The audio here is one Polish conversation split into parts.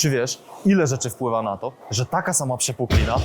Czy wiesz, ile rzeczy wpływa na to, że taka sama przepuklina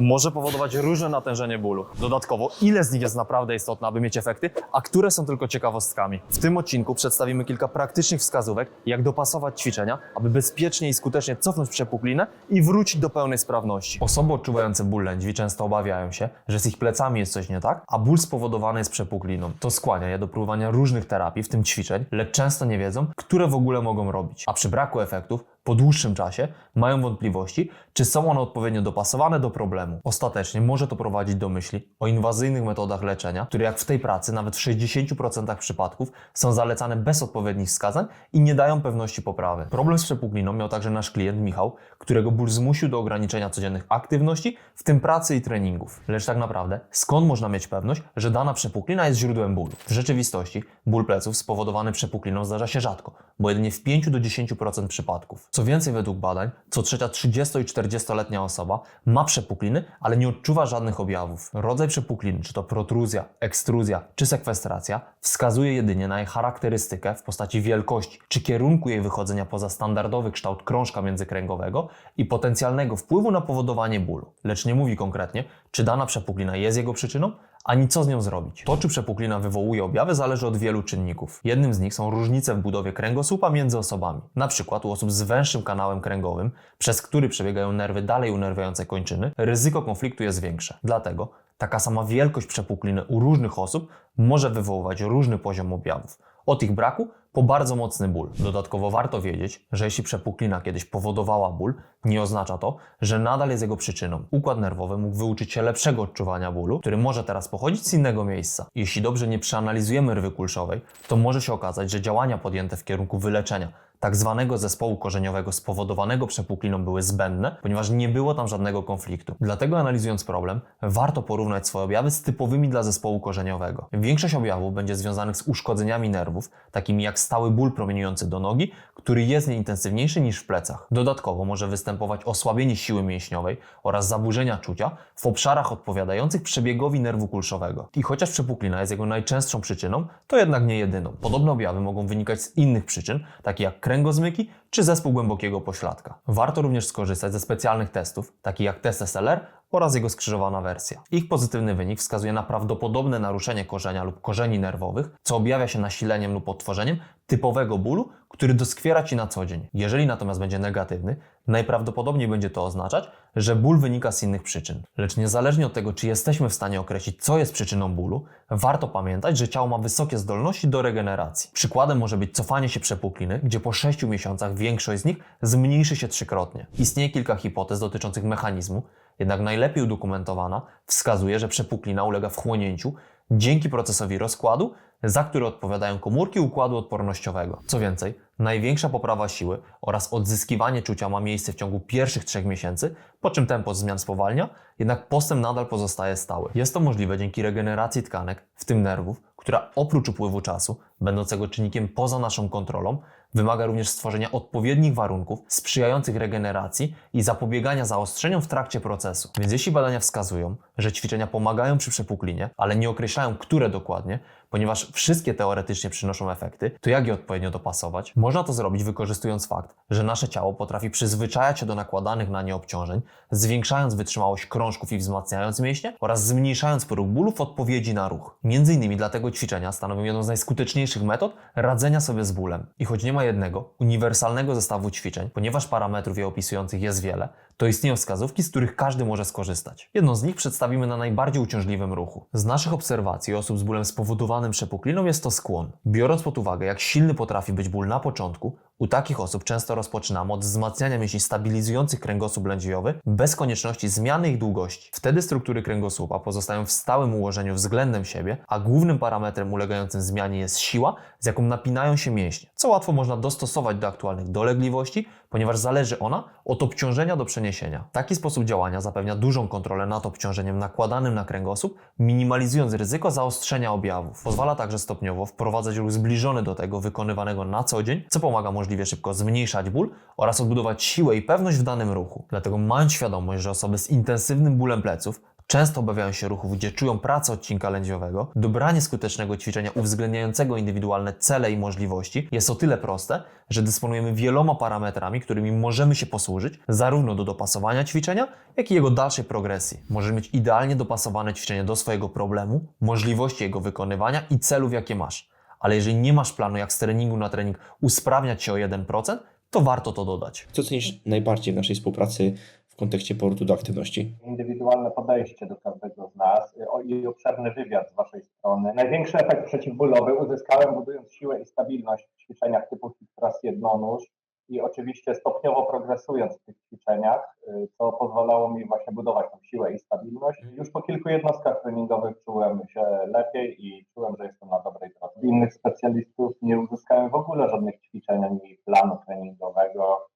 może powodować różne natężenie bólu. Dodatkowo, ile z nich jest naprawdę istotne, aby mieć efekty, a które są tylko ciekawostkami. W tym odcinku przedstawimy kilka praktycznych wskazówek, jak dopasować ćwiczenia, aby bezpiecznie i skutecznie cofnąć przepuklinę i wrócić do pełnej sprawności. Osoby odczuwające ból lędźwi często obawiają się, że z ich plecami jest coś nie tak, a ból spowodowany jest przepukliną. To skłania je do próbowania różnych terapii, w tym ćwiczeń, lecz często nie wiedzą, które w ogóle mogą robić. A przy braku efektów po dłuższym czasie mają wątpliwości, czy są one odpowiednio dopasowane do problemu. Ostatecznie może to prowadzić do myśli o inwazyjnych metodach leczenia, które jak w tej pracy nawet w 60% przypadków są zalecane bez odpowiednich wskazań i nie dają pewności poprawy. Problem z przepukliną miał także nasz klient Michał, którego ból zmusił do ograniczenia codziennych aktywności, w tym pracy i treningów. Lecz tak naprawdę, skąd można mieć pewność, że dana przepuklina jest źródłem bólu? W rzeczywistości ból pleców spowodowany przepukliną zdarza się rzadko, bo jedynie w 5 do 10% przypadków. Co więcej, według badań, co trzecia 30 i 40-letnia osoba ma przepukliny, ale nie odczuwa żadnych objawów. Rodzaj przepukliny, czy to protruzja, ekstruzja, czy sekwestracja, wskazuje jedynie na jej charakterystykę w postaci wielkości, czy kierunku jej wychodzenia poza standardowy kształt krążka międzykręgowego i potencjalnego wpływu na powodowanie bólu. Lecz nie mówi konkretnie, czy dana przepuklina jest jego przyczyną, ani co z nią zrobić. To, czy przepuklina wywołuje objawy, zależy od wielu czynników. Jednym z nich są różnice w budowie kręgosłupa między osobami. Na przykład u osób z węższym kanałem kręgowym, przez który przebiegają nerwy dalej unerwiające kończyny, ryzyko konfliktu jest większe. Dlatego taka sama wielkość przepukliny u różnych osób może wywoływać różny poziom objawów. Od ich braku po bardzo mocny ból. Dodatkowo warto wiedzieć, że jeśli przepuklina kiedyś powodowała ból, nie oznacza to, że nadal jest jego przyczyną. Układ nerwowy mógł wyuczyć się lepszego odczuwania bólu, który może teraz pochodzić z innego miejsca. Jeśli dobrze nie przeanalizujemy rwy kulszowej, to może się okazać, że działania podjęte w kierunku wyleczenia tak zwanego zespołu korzeniowego spowodowanego przepukliną były zbędne, ponieważ nie było tam żadnego konfliktu. Dlatego analizując problem, warto porównać swoje objawy z typowymi dla zespołu korzeniowego. Większość objawów będzie związanych z uszkodzeniami nerwów, takimi jak stały ból promieniujący do nogi, który jest nieintensywniejszy niż w plecach. Dodatkowo może występować osłabienie siły mięśniowej oraz zaburzenia czucia w obszarach odpowiadających przebiegowi nerwu kulszowego. I chociaż przepuklina jest jego najczęstszą przyczyną, to jednak nie jedyną. Podobne objawy mogą wynikać z innych przyczyn, takich jak kręgozmyki czy zespół głębokiego pośladka. Warto również skorzystać ze specjalnych testów, takich jak test SLR oraz jego skrzyżowana wersja. Ich pozytywny wynik wskazuje na prawdopodobne naruszenie korzenia lub korzeni nerwowych, co objawia się nasileniem lub odtworzeniem typowego bólu, który doskwiera Ci na co dzień. Jeżeli natomiast będzie negatywny, najprawdopodobniej będzie to oznaczać, że ból wynika z innych przyczyn. Lecz niezależnie od tego, czy jesteśmy w stanie określić, co jest przyczyną bólu, warto pamiętać, że ciało ma wysokie zdolności do regeneracji. Przykładem może być cofanie się przepukliny, gdzie po 6 miesiącach większość z nich zmniejszy się trzykrotnie. Istnieje kilka hipotez dotyczących mechanizmu, jednak najlepiej udokumentowana wskazuje, że przepuklina ulega wchłonięciu dzięki procesowi rozkładu, za który odpowiadają komórki układu odpornościowego. Co więcej, największa poprawa siły oraz odzyskiwanie czucia ma miejsce w ciągu pierwszych trzech miesięcy, po czym tempo zmian spowalnia, jednak postęp nadal pozostaje stały. Jest to możliwe dzięki regeneracji tkanek, w tym nerwów, która oprócz upływu czasu, będącego czynnikiem poza naszą kontrolą, wymaga również stworzenia odpowiednich warunków sprzyjających regeneracji i zapobiegania zaostrzeniom w trakcie procesu. Więc jeśli badania wskazują, że ćwiczenia pomagają przy przepuklinie, ale nie określają, które dokładnie, ponieważ wszystkie teoretycznie przynoszą efekty, to jak je odpowiednio dopasować? Można to zrobić wykorzystując fakt, że nasze ciało potrafi przyzwyczajać się do nakładanych na nie obciążeń, zwiększając wytrzymałość krążków i wzmacniając mięśnie oraz zmniejszając próg bólu w odpowiedzi na ruch. Między innymi dlatego ćwiczenia stanowią jedną z najskuteczniejszych metod radzenia sobie z bólem. I choć nie ma jednego, uniwersalnego zestawu ćwiczeń, ponieważ parametrów je opisujących jest wiele, to istnieją wskazówki, z których każdy może skorzystać. Jedną z nich przedstawimy na najbardziej uciążliwym ruchu. Z naszych obserwacji osób z bólem spowodowanym przepukliną jest to skłon. Biorąc pod uwagę, jak silny potrafi być ból na początku, u takich osób często rozpoczynamy od wzmacniania mięśni stabilizujących kręgosłup lędźwiowy bez konieczności zmiany ich długości. Wtedy struktury kręgosłupa pozostają w stałym ułożeniu względem siebie, a głównym parametrem ulegającym zmianie jest siła, z jaką napinają się mięśnie, co łatwo można dostosować do aktualnych dolegliwości, ponieważ zależy ona od obciążenia do przeniesienia. Taki sposób działania zapewnia dużą kontrolę nad obciążeniem nakładanym na kręgosłup, minimalizując ryzyko zaostrzenia objawów. Pozwala także stopniowo wprowadzać ruch zbliżony do tego wykonywanego na co dzień, co pomaga możliwie szybko zmniejszać ból oraz odbudować siłę i pewność w danym ruchu. Dlatego mając świadomość, że osoby z intensywnym bólem pleców często obawiają się ruchów, gdzie czują pracę odcinka lędźwiowego, dobranie skutecznego ćwiczenia uwzględniającego indywidualne cele i możliwości jest o tyle proste, że dysponujemy wieloma parametrami, którymi możemy się posłużyć, zarówno do dopasowania ćwiczenia, jak i jego dalszej progresji. Możesz mieć idealnie dopasowane ćwiczenie do swojego problemu, możliwości jego wykonywania i celów, jakie masz. Ale jeżeli nie masz planu, jak z treningu na trening usprawniać się o 1%, to warto to dodać. Co cenisz najbardziej w naszej współpracy kontekście powrotu do aktywności? indywidualne podejście do każdego z nas y, i obszerny wywiad z Waszej strony. Największy efekt przeciwbólowy uzyskałem budując siłę i stabilność w ćwiczeniach typu thrust jednonóż i oczywiście stopniowo progresując w tych ćwiczeniach, y, co pozwalało mi właśnie budować tą siłę i stabilność. Już po kilku jednostkach treningowych czułem się lepiej i czułem, że jestem na dobrej drodze. Od innych specjalistów nie uzyskałem w ogóle żadnych ćwiczeń ani planu treningowego.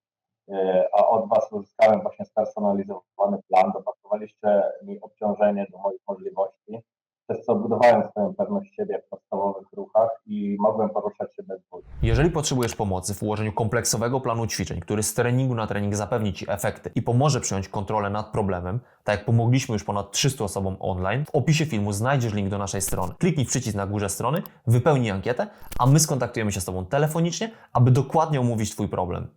E, a od Was uzyskałem właśnie spersonalizowany plan, dopasowaliście mi obciążenie do moich możliwości, przez co budowałem swoją pewność siebie w podstawowych ruchach i mogłem poruszać się bez bólu. Jeżeli potrzebujesz pomocy w ułożeniu kompleksowego planu ćwiczeń, który z treningu na trening zapewni Ci efekty i pomoże przyjąć kontrolę nad problemem, tak jak pomogliśmy już ponad 300 osobom online, w opisie filmu znajdziesz link do naszej strony. Kliknij przycisk na górze strony, wypełnij ankietę, a my skontaktujemy się z Tobą telefonicznie, aby dokładnie omówić Twój problem.